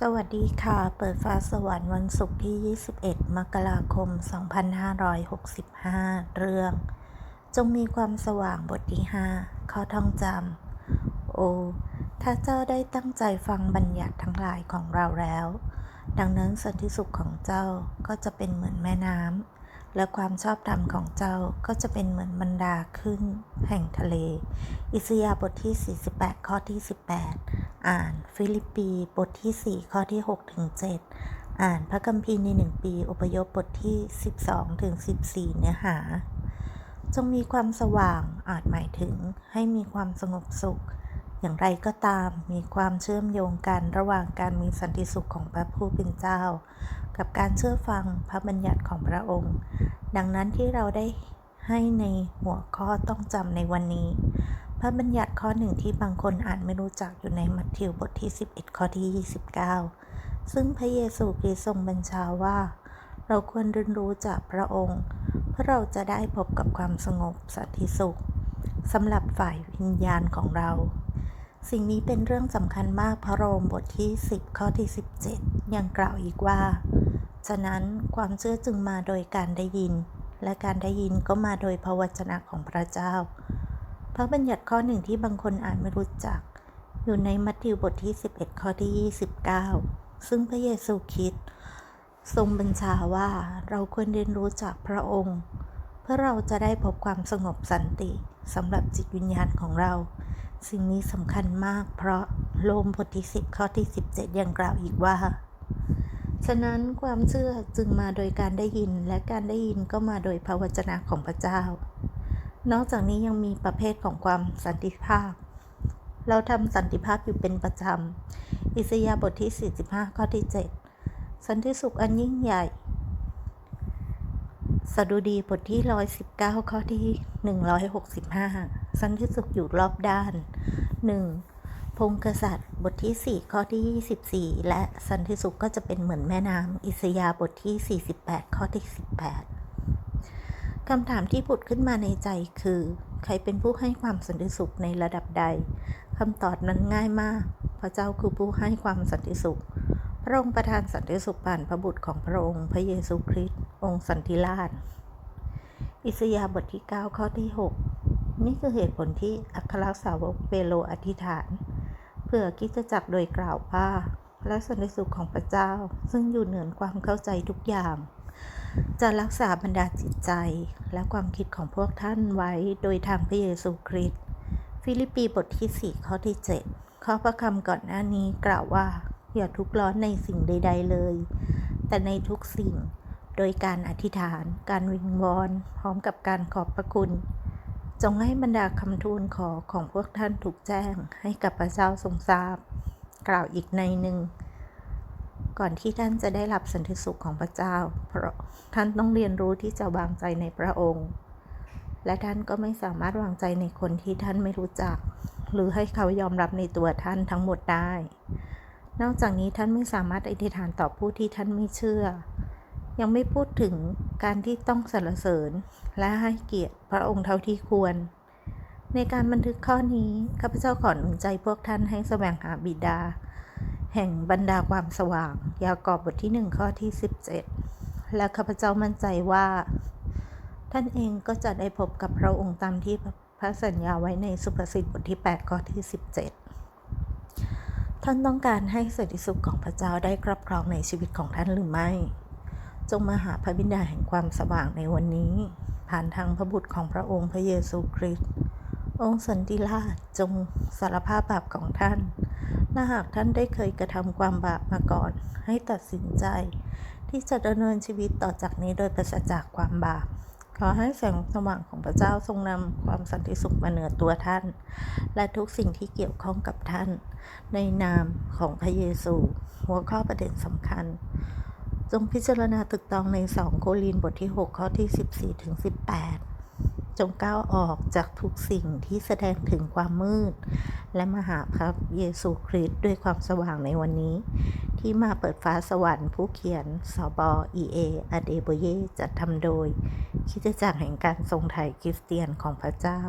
สวัสดีค่ะ เปิดฟ้าสวรรค์วันศุกร์ที่ 21 มกราคม 2565 เรื่อง จงมีความสว่างบทที่ 5 ข้อท่องจำ โอ้ถ้าเจ้าได้ตั้งใจฟังบัญญัติทั้งหลายของเราแล้ว ดังนั้นสันติสุขของเจ้าก็จะเป็นเหมือนแม่น้ำ และความชอบธรรมของเจ้าก็จะเป็นเหมือนบรรดาขึ้น แห่งทะเล อิสยาบทที่ 48 ข้อที่ 18 อ่านฟิลิปปีบทที่ 4 ข้อที่6ถึง7อ่านพระคัมภีร์ใน 1 ปี อพยพบทที่ 12ถึง14 เนื้อหา จงมีความสว่างอาจหมายถึงให้มีความสงบสุข อย่างไรก็ตามมีความเชื่อมโยงกันระหว่างการมีสันติสุขของพระผู้เป็นเจ้า กับการเชื่อฟังพระบัญญัติของพระองค์ ดังนั้นที่เราได้ให้ในหัวข้อต้องจำในวันนี้ ระบัญญัติข้อหนึ่งที่บางคนอ่าจไม่รู้จักอยู่ในมัทธิวบทที่ 11 ข้อที่ 29 ซึ่งพระเยซูคริสต์ทรงบัญชาว่า เราควรเรียนรู้จากพระองค์ เพื่อเราจะได้พบกับความสงบสันติสุขสำหรับฝ่ายวิญญาณของเรา สิ่งนี้เป็นเรื่องสำคัญมากพระโรมบทที่ 10 ข้อที่ 17 ยังกล่าวอีกว่า ฉะนั้นความเชื่อจึงมาโดยการได้ยิน และการได้ยินก็มาโดยพระวจนะของพระเจ้า พระบัญญัติข้อหนึ่งที่บางคนอาจไม่รู้จัก อยู่ในมัทธิวบทที่ 11 ข้อที่ 29 ซึ่งพระเยซูคริสต์ทรงบัญชาว่าเราควรเรียนรู้จากพระองค์ เพื่อเราจะได้พบความสงบสันติสำหรับจิตวิญญาณของเรา สิ่งนี้สำคัญมากเพราะโลมบทที่ 10 ข้อที่ 17 ยังกล่าวอีกว่า ฉะนั้นความเชื่อจึงมาโดยการได้ยินและการได้ยินก็มาโดยพระวจนะของพระเจ้า นอกจากนี้ยังมีประเภทของความสันติภาพ เราทำสันติภาพอยู่เป็นประจำ อิสยาบทที่ 45 ข้อที่ 7 สันติสุขอันยิ่งใหญ่ สดุดีบทที่ 119 ข้อที่ 165 สันติสุขอยู่รอบด้าน 1. พงกษัตริย์บทที่ 4 ข้อที่ 24 และสันติสุขก็จะเป็นเหมือนแม่น้ำอิสยาบทที่ 48 ข้อที่ 18 คำถามที่ผุดขึ้นมาในใจคือ ใครเป็นผู้ให้ความสันติสุขในระดับใดคำตอบนั้นง่ายมาก พระเจ้าคือผู้ให้ความสันติสุข พระองค์ประทานสันติสุขผ่านพระบุตรของพระองค์ พระเยซูคริสต์องค์สันติราช อิสยาห์บทที่ 9 ข้อที่ 6 นี่คือเหตุผลที่อัครสาวกเปโลอธิษฐานเพื่อคิจะจักโดยกล่าวว่าและสันติสุขของพระเจ้าซึ่งอยู่เหนือความเข้าใจทุกอย่าง จะรักษาบรรดาจิตใจและความคิดของพวกท่านไว้โดยทางพระเยซูคริสต์ฟิลิปปีบทที่ 4 ข้อที่ 7 ข้อพระคำก่อนหน้านี้กล่าวว่า อย่าทุกข์ร้อนในสิ่งใด ๆ เลย แต่ในทุกสิ่งโดยการอธิษฐาน การวิงวอน พร้อมกับการขอบพระคุณ จงให้บรรดาคำทูลขอของพวกท่านถูกแจ้งให้กับพระเจ้าทรงทราบ กล่าวอีกในหนึ่ง ก่อนที่ท่านจะได้รับสันติสุขของพระเจ้า เพราะท่านต้องเรียนรู้ที่จะวางใจในพระองค์ และท่านก็ไม่สามารถวางใจในคนที่ท่านไม่รู้จัก หรือให้เขายอมรับในตัวท่านทั้งหมดได้ นอกจากนี้ท่านไม่สามารถอธิษฐานต่อผู้ที่ท่านไม่เชื่อ ยังไม่พูดถึงการที่ต้องสรรเสริญและให้เกียรติพระองค์เท่าที่ควร ในการบันทึกข้อนี้ข้าพเจ้าขอหนุนใจพวกท่านให้แสวงหาบิดา แห่งบรรดาความสว่าง ยากอบบทที่หนึ่งข้อที่ 17 และข้าพเจ้ามั่นใจว่า ท่านเองก็จะได้พบกับพระองค์ตามที่พระสัญญาไว้ในสุภาษิตบทที่ 8 ข้อที่ 17 ท่านต้องการให้สันติสุขของพระเจ้าได้ครอบครองในชีวิตของท่านหรือไม่ จงมาหาพระบิดาแห่งความสว่างในวันนี้ ผ่านทางพระบุตรของพระองค์พระเยซูคริสต์องค์สันติราชจงสารภาพบาปของท่าน และหากท่านได้เคยกระทำความบาปมาก่อน ให้ตัดสินใจ ที่จะดำเนินชีวิตต่อจากนี้โดยปราศจากความบาป ขอให้แสงสว่างของพระเจ้าทรงนำความสันติสุขมาเหนือตัวท่าน และทุกสิ่งที่เกี่ยวข้องกับท่าน ในนามของพระเยซู หัวข้อประเด็นสำคัญ จงพิจารณาตึกตองใน 2 โครินธ์บทที่ 6 ข้อที่ 14ถึง18 จงก้าวออกจากทุกสิ่งที่แสดงถึงความมืด และมาหาพระเยซูคริสต์ด้วยความสว่างในวันนี้ ที่มาเปิดฟ้าสวรรค์ผู้เขียนสบอเออเดโบเยจัดทำโดยคิดจักรแห่งการทรงไทยคริสเตียนของพระเจ้า